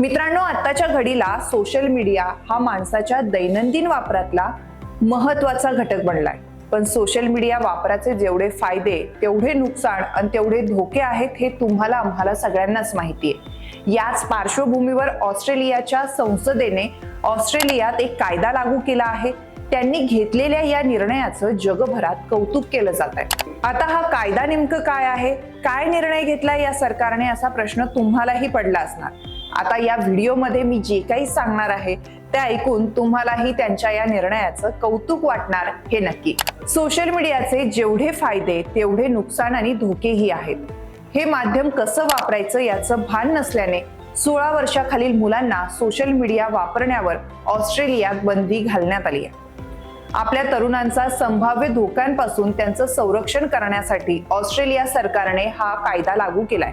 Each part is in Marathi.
मित्रांनो आत्ताच्या घडीला सोशल मीडिया हा माणसाच्या दैनंदिन वापरातला महत्त्वाचा घटक बनलाय. पण सोशल मीडिया वापराचे जेवढे फायदे तेवढे नुकसान आणि तेवढे धोके आहेत हे तुम्हाला आम्हाला सगळ्यांनाच माहिती आहे. याच पार्श्वभूमीवर ऑस्ट्रेलियाच्या संसदेने ऑस्ट्रेलियात एक कायदा लागू केला आहे. त्यांनी घेतलेल्या या निर्णयाचं जगभरात कौतुक केलं जात आहे. आता हा कायदा नेमकं काय आहे? काय निर्णय घेतला या सरकारने? असा प्रश्न तुम्हालाही पडला असणार. आता या व्हिडिओमध्ये मी जे काही सांगणार आहे ते ऐकून तुम्हालाही त्यांच्या या निर्णयाचं कौतुक वाटणार हे नक्की. सोशल मीडियाचे जेवढे फायदे तेवढे नुकसान आणि धोकेही आहेत. हे माध्यम कसं वापरायचं याचं भान नसल्याने सोळा वर्षाखालील मुलांना सोशल मीडिया वापरण्यावर ऑस्ट्रेलियात बंदी घालण्यात आली आहे. आपल्या तरुणांचा संभाव्य धोक्यांपासून त्यांचं संरक्षण करण्यासाठी ऑस्ट्रेलिया सरकारने हा कायदा लागू केलाय.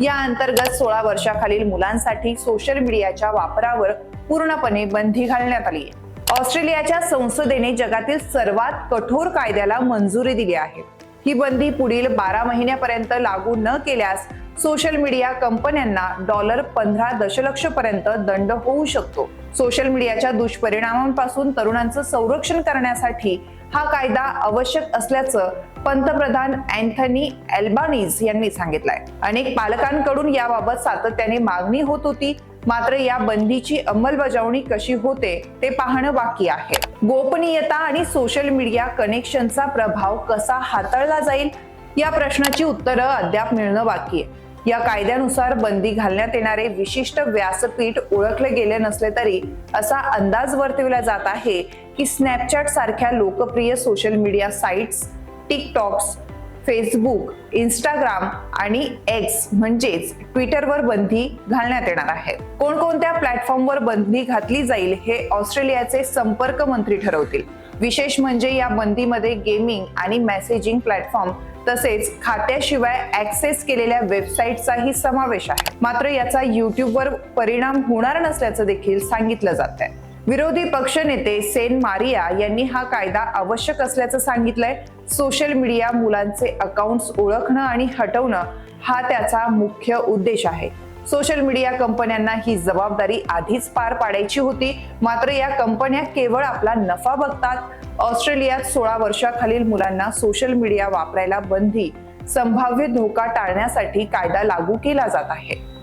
या अंतर्गत सोळा वर्षाखालील मुलांसाठी सोशल मीडियाच्या वापरावर पूर्णपणे बंदी घालण्यात आली आहे. ऑस्ट्रेलियाच्या संसदेने जगातील सर्वात कठोर कायद्याला मंजुरी दिली आहे. ही बंदी पुढील बारा महिन्यापर्यंत लागू न केल्यास सोशल मीडिया कंपन्यांना डॉलर पंधरा दशलक्ष पर्यंत दंड होऊ शकतो. सोशल मीडियाच्या दुष्परिणामांपासून तरुणांचं संरक्षण करण्यासाठी हा कायदा आवश्यक असल्याचं पंतप्रधान अँथनी एल्बानीज यांनी सांगितलंय. अनेक पालकांकडून याबाबत सातत्याने मागणी होत होती. मात्र या बंदीची अंमलबजावणी कशी होते ते पाहणं बाकी आहे. गोपनीयता आणि सोशल मीडिया कनेक्शनचा प्रभाव कसा हाताळला जाईल या प्रश्नाची उत्तरं अद्याप मिळणं बाकी आहे. या कायद्यानुसार बंदी घालण्यात येणारे विशिष्ट व्यासपीठ ओळखले गेले नसले तरी असा अंदाज वर्तविला जात आहे की स्नॅपचॅट सारख्या लोकप्रिय social media sites TikToks Facebook Instagram आणि एक्स म्हणजेच ट्विटरवर बंदी घालण्यात येणार आहे. कोणकोणत्या प्लॅटफॉर्मवर बंदी घातली जाईल हे ऑस्ट्रेलियाचे संपर्क मंत्री ठरवतील. विशेष म्हणजे या बंदीमध्ये गेमिंग आणि मेसेजिंग प्लॅटफॉर्म तसेच खात्याशिवाय ऍक्सेस केलेल्या वेबसाईटचाही समावेश आहे. मात्र याचा युट्यूबवर परिणाम होणार नसल्याचं देखील सांगितलं जात आहे विरोधी पक्षनेते सेन मारिया यांनी हा कायदा आवश्यक असल्याचं सांगितलंय. सोशल मीडिया मुलांचे अकाउंट्स ओळखणं आणि हटवणं हा त्याचा मुख्य उद्देश आहे. सोशल मीडिया कंपन्यांना ही जबाबदारी आधीच पार पाडायची होती. मात्र या कंपन्या केवळ आपला नफा बघतात. ऑस्ट्रेलियात सोळा वर्षाखालील मुलांना सोशल मीडिया वापरायला बंदी संभाव्य धोका टाळण्यासाठी कायदा लागू केला जात आहे.